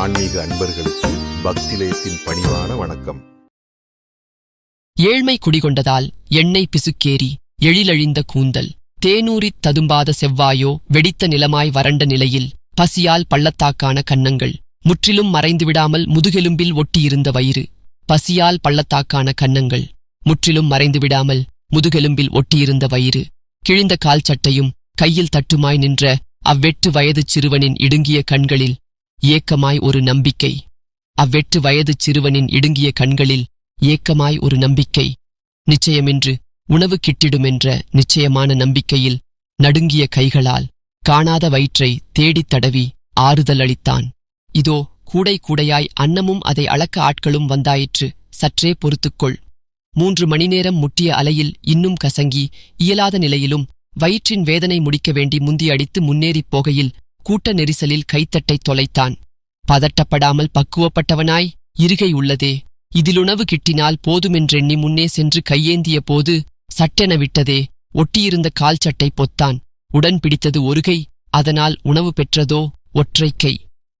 ஆன்மீக அன்பர்களுக்கு பக்திலயத்தின் பணிவான வணக்கம். ஏழ்மை குடிகொண்டதால் எண்ணெய் பிசுக்கேறி எழிலழிந்த கூந்தல் தேனூரித் ததும்பாத செவ்வாயோ வெடித்த நிலமாய் வறண்ட நிலையில் பசியால் பள்ளத்தாக்கான கன்னங்கள் முற்றிலும் மறைந்துவிடாமல் முதுகெலும்பில் ஒட்டியிருந்த வயிறு பசியால் பள்ளத்தாக்கான கன்னங்கள் முற்றிலும் மறைந்துவிடாமல் முதுகெலும்பில் ஒட்டியிருந்த வயிறு கிழிந்த கால் சட்டையும் கையில் தட்டுமாய் நின்ற அவ்வெட்டு வயது சிறுவனின் இடுங்கிய கண்களில் ஏக்கமாய் ஒரு நம்பிக்கை. அவ்வெட்டு வயதுச் சிறுவனின் இடுங்கிய கண்களில் ஏக்கமாய் ஒரு நம்பிக்கை. நிச்சயமென்று உணவு கிட்டிடுமென்ற நிச்சயமான நம்பிக்கையில் நடுங்கிய கைகளால் காணாத வயிற்றை தேடித் தடவி ஆறுதல் அளித்தான் இதோ கூடை கூடையாய் அன்னமும் அதை அளக்க ஆட்களும் வந்தாயிற்று. சற்றே பொறுத்துக்கொள். மூன்று மணி நேரம் முட்டிய அலையில் இன்னும் கசங்கி இயலாத நிலையிலும் வயிற்றின் வேதனை முடிக்க வேண்டி முந்தி அடித்து முன்னேறிப் போகையில் கூட்ட நெரிசலில் கைத்தட்டை தொலைத்தான். பதட்டப்படாமல் பக்குவப்பட்டவனாய் இருகை உள்ளதே. இதிலுணவு கிட்டினால் போதுமென்றெண்ணி முன்னே சென்று கையேந்திய போது சட்டென விட்டதே. ஒட்டியிருந்த கால் சட்டை பொத்தான். உடன் பிடித்தது ஒரு கை அதனால் உணவு பெற்றதோ ஒற்றை கை.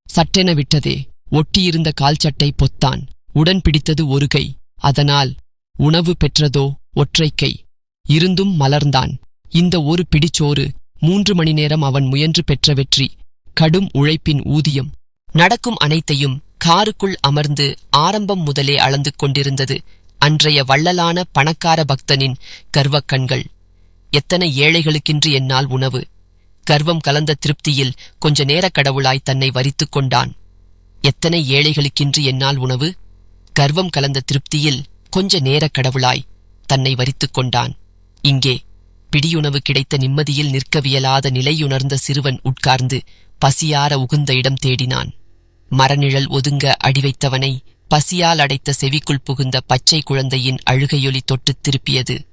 சட்டென விட்டதே. ஒட்டியிருந்த கால் சட்டை பொத்தான். உடன் பிடித்தது ஒரு கை அதனால் உணவு பெற்றதோ ஒற்றை கை. இருந்தும் மலர்ந்தான். இந்த ஒரு பிடிச்சோறு மூன்று மணி நேரம் அவன் முயன்று பெற்ற வெற்றி கடும் உழைப்பின் ஊதியம். நடக்கும் அனைத்தையும் காருக்குள் அமர்ந்து ஆரம்பம் முதலே அளந்து கொண்டிருந்தது அன்றைய வள்ளலான பணக்கார பக்தனின் கர்வக்கண்கள் எத்தனை ஏழைகளுக்கின்று என்னால் உணவு. கர்வம் கலந்த திருப்தியில் கொஞ்ச நேரக் கடவுளாய் தன்னை வரித்துக் கொண்டான். எத்தனை ஏழைகளுக்கின்று என்னால் உணவு. கர்வம் கலந்த திருப்தியில் கொஞ்ச நேரக் கடவுளாய் தன்னை வரித்துக் கொண்டான். இங்கே பிடியுணவு கிடைத்த நிம்மதியில் நிற்கவியலாத நிலையுணர்ந்த சிறுவன் உட்கார்ந்து பசியார உகுந்த இடம் தேடினான். மரநிழல் ஒதுங்க அடிவைத்தவனை பசியால் அடைத்த செவிக்குள் புகுந்த பச்சை குழந்தையின் அழுகையொலி தொட்டுத் திருப்பியது.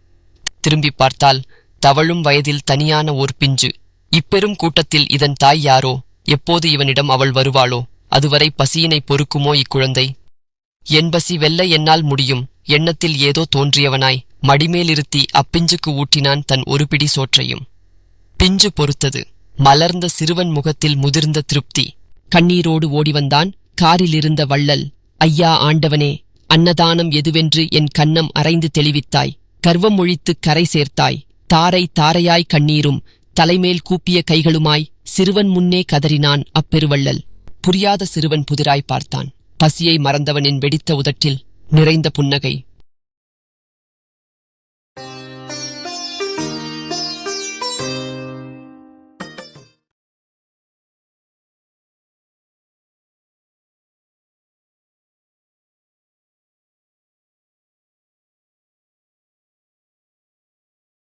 திரும்பிப் பார்த்தால் தவழும் வயதில் தனியான ஓர் பிஞ்சு. இப்பெரும் கூட்டத்தில் இதன் தாய் யாரோ? எப்போது இவனிடம் அவள் வருவாளோ? அதுவரை பசியினை பொறுக்குமோ இக்குழந்தை? என் பசி வெல்ல என்னால் முடியும். எண்ணத்தில் ஏதோ தோன்றியவனாய் மடிமேலிருத்தி அப்பிஞ்சுக்கு ஊட்டினான் தன் ஒரு பிடி சோற்றையும். பிஞ்சு பொறுத்தது. மலர்ந்த சிறுவன் முகத்தில் முதிர்ந்த திருப்தி. கண்ணீரோடு ஓடி வந்தான் காரிலிருந்த வள்ளல் ஐயா ஆண்டவனே அன்னதானம் எதுவென்று என் கன்னம் அரைந்து தெளிவித்தாய். கர்வம் ஒழித்து கரை சேர்த்தாய். தாரை தாரையாய் கண்ணீரும் தலைமேல் கூப்பிய கைகளுமாய் சிறுவன் முன்னே கதறினான் அப்பெருவள்ளல். புரியாத சிறுவன் புதிராய் பார்த்தான். பசியை மறந்தவனின் வெடித்த உதட்டில் நிறைந்த புன்னகை